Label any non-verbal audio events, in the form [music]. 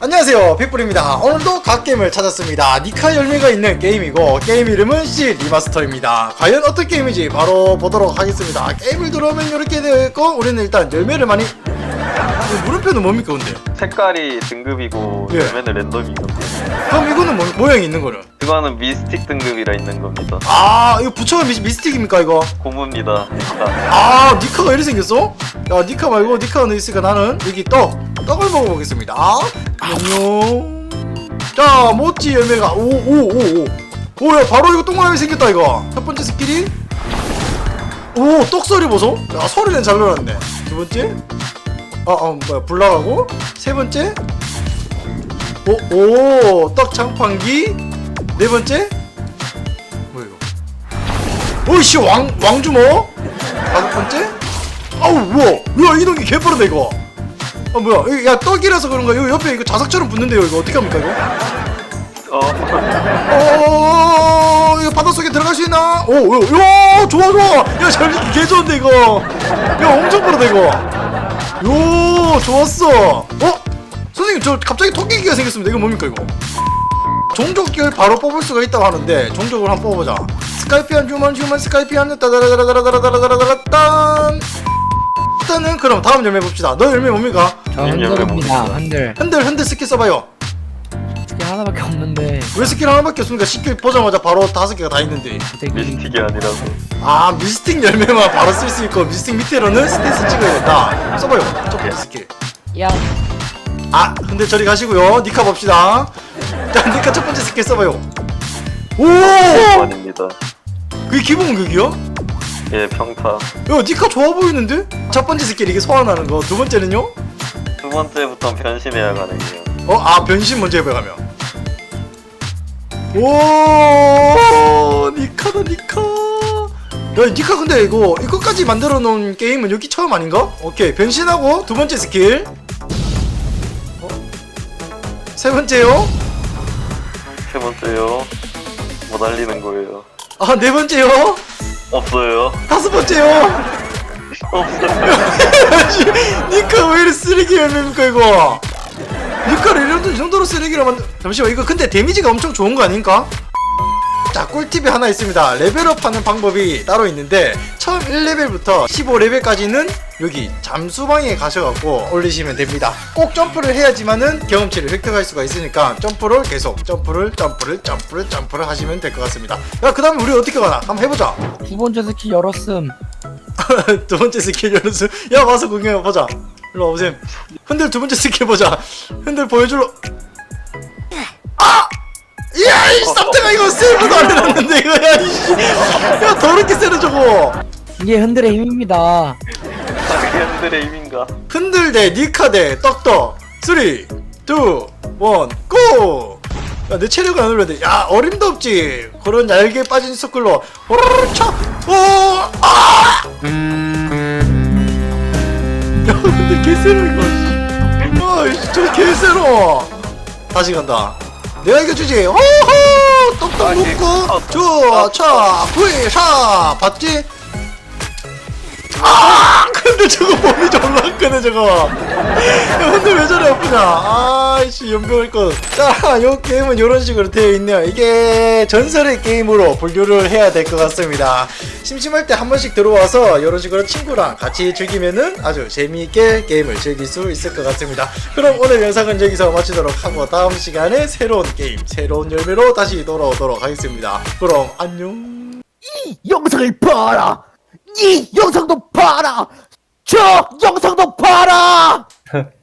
안녕하세요 빅불입니다 오늘도 갓게임을 찾았습니다 니카 열매가 있는 게임이고 게임 이름은 C 리마스터입니다 과연 어떤 게임인지 바로 보도록 하겠습니다 게임을 들어오면 이렇게 되어 있고 우리는 일단 열매를 많이 이 물음표는 뭡니까 근데 색깔이 등급이고 예. 열매는 겁니다. 그럼 이거는 뭐, 모양이 있는 거는 그거는 미스틱 등급이라 있는 겁니다. 아 이거 부처가 미, 미스틱입니까 이거 고무입니다. 아 니카가 이렇게 생겼어? 야 니카 말고 니카가 있으니까 나는 여기 떡 떡을 먹어보겠습니다. 안녕. 자 모찌 열매가. 오 오 오 오. 오야 바로 이거 동그라미 생겼다 이거. 첫 번째 스킬이? 오 떡 소리 보소. 야 소리는 잘 놀았네. 두 번째? 아 아 뭐야 불 나가고? 세 번째? 오 오 떡 장판기. 네 번째? 뭐야 이거? 오이씨 왕 왕주먹? 다섯 번째? 아우 우와. 야 이동이 개빠르다 이거 아 뭐야? 이거 야 떡이라서 그런가? 이거 옆에 이거 자석처럼 붙는데요 이거. 어떻게 합니까 이거? 어, 어 이거 바닷속에 들어갈 수 있나? 오야 좋아 좋아! 야 잘 개 좋은데 이거. 야 엄청 빠르다 이거. 요 좋았어. 어? 선생님 저 갑자기 토끼기가 생겼습니다. 이거 뭡니까 이거? 종족을 바로 뽑을 수가 있다고 하는데 종족을 한번 뽑아보자. 스카이피안 휴먼 휴먼 스카이피안 따다라다라다라다라다라다라 딴 일단은 그럼 다음 열매 봅시다 너 열매 뭡니까? 저 흔들입니다. 흔들. 흔들 흔들 스킬 써봐요 이게 하나밖에 없는데. 왜 스킬 하나밖에 없습니까? 스킬 보자마자 바로 다섯 개가 다 있는데 되게 미스틱이 아니라서. 아 미스틱 열매만 바로 쓸 수 있고 미스틱 밑에로는 스탯을 찍어야 된다 써봐요 첫 번째 스킬 야. 아 근데 저리 가시고요 니카 봅시다 자 니카 첫 번째 스킬 써봐요 오 원입니다. 그게 기본 극이요? 예, 평타. 야 니카 좋아 보이는데? 첫 번째 스킬 이게 소환하는 거 두 번째는요? 두 번째부터 변신해야 가능해요. 어? 아 변신 먼저 해봐요 가면 오 니카다 니카 야 니카 근데 이거 이거까지 만들어 놓은 게임은 여기 처음 아닌가? 오케이 변신하고 두 번째 스킬 어? 세 번째요 세 번째요. 못 알리는 거예요. 아 네 번째요 없어요. 다섯 번째요 없어요. [laughs] 니카 왜 이렇게 쓰레기 열매입니까 이거 니카를 이런 이 정도로 쓰레기로 만들 잠시만 이거 근데 데미지가 엄청 좋은 거 아닌가? 자 꿀팁이 하나 있습니다 레벨업 하는 방법이 따로 있는데 처음 1레벨부터 15레벨까지는 여기 잠수방에 가셔갖고 올리시면 됩니다. 꼭 점프를 해야지만은 경험치를 획득할 수가 있으니까 점프를 계속 점프를 점프를 점프를 점프를 하시면 될 것 같습니다. 야그 다음에 우리 어떻게 가나? 한번 해보자. 두 번째 스킬 열었음. [laughs] 두 번째 스킬 연습 야 와서 구경해 보자. 일로 와보세요 흔들 두 번째 스킬 보자. 흔들 보여줄러. 아! 이야 이 쌈태가 이거 세이브도 안 해놨는데 이거 야 이씨. 야 더럽게 세네 저거. 이게 흔들의 힘입니다. 흔들의 힘인가? 흔들 대 니카 대 떡떡 3 2 1 고! 야, 내 체력을 안 돼. 야, 어림도 없지. 그런 얇게 빠진 서클로. 호로로 차! 오! 아! 야, 근데 개세로 이거. 씨. 아, 씨, 저 개세로. 다시 간다. 내가 이겨주지. 호호! 떡떡 아, 개- 놓고. 아, 저, 차, 구이, 샤. 봤지? 아! 근데 저거 몸이 졸라 크네 저거. 야, 근데 왜 저래 아프냐? 아이씨 연병할 것. 자, 요 게임은 이런 식으로 되어 있네요. 이게 전설의 게임으로 분류를 해야 될 것 같습니다. 심심할 때 한 번씩 들어와서 이런 식으로 친구랑 같이 즐기면은 아주 재미있게 게임을 즐길 수 있을 것 같습니다. 그럼 오늘 영상은 여기서 마치도록 하고 다음 시간에 새로운 게임, 새로운 열매로 다시 돌아오도록 하겠습니다. 그럼 안녕. 영상을 봐라! 이 영상도 봐라! 저 영상도 봐라! [laughs]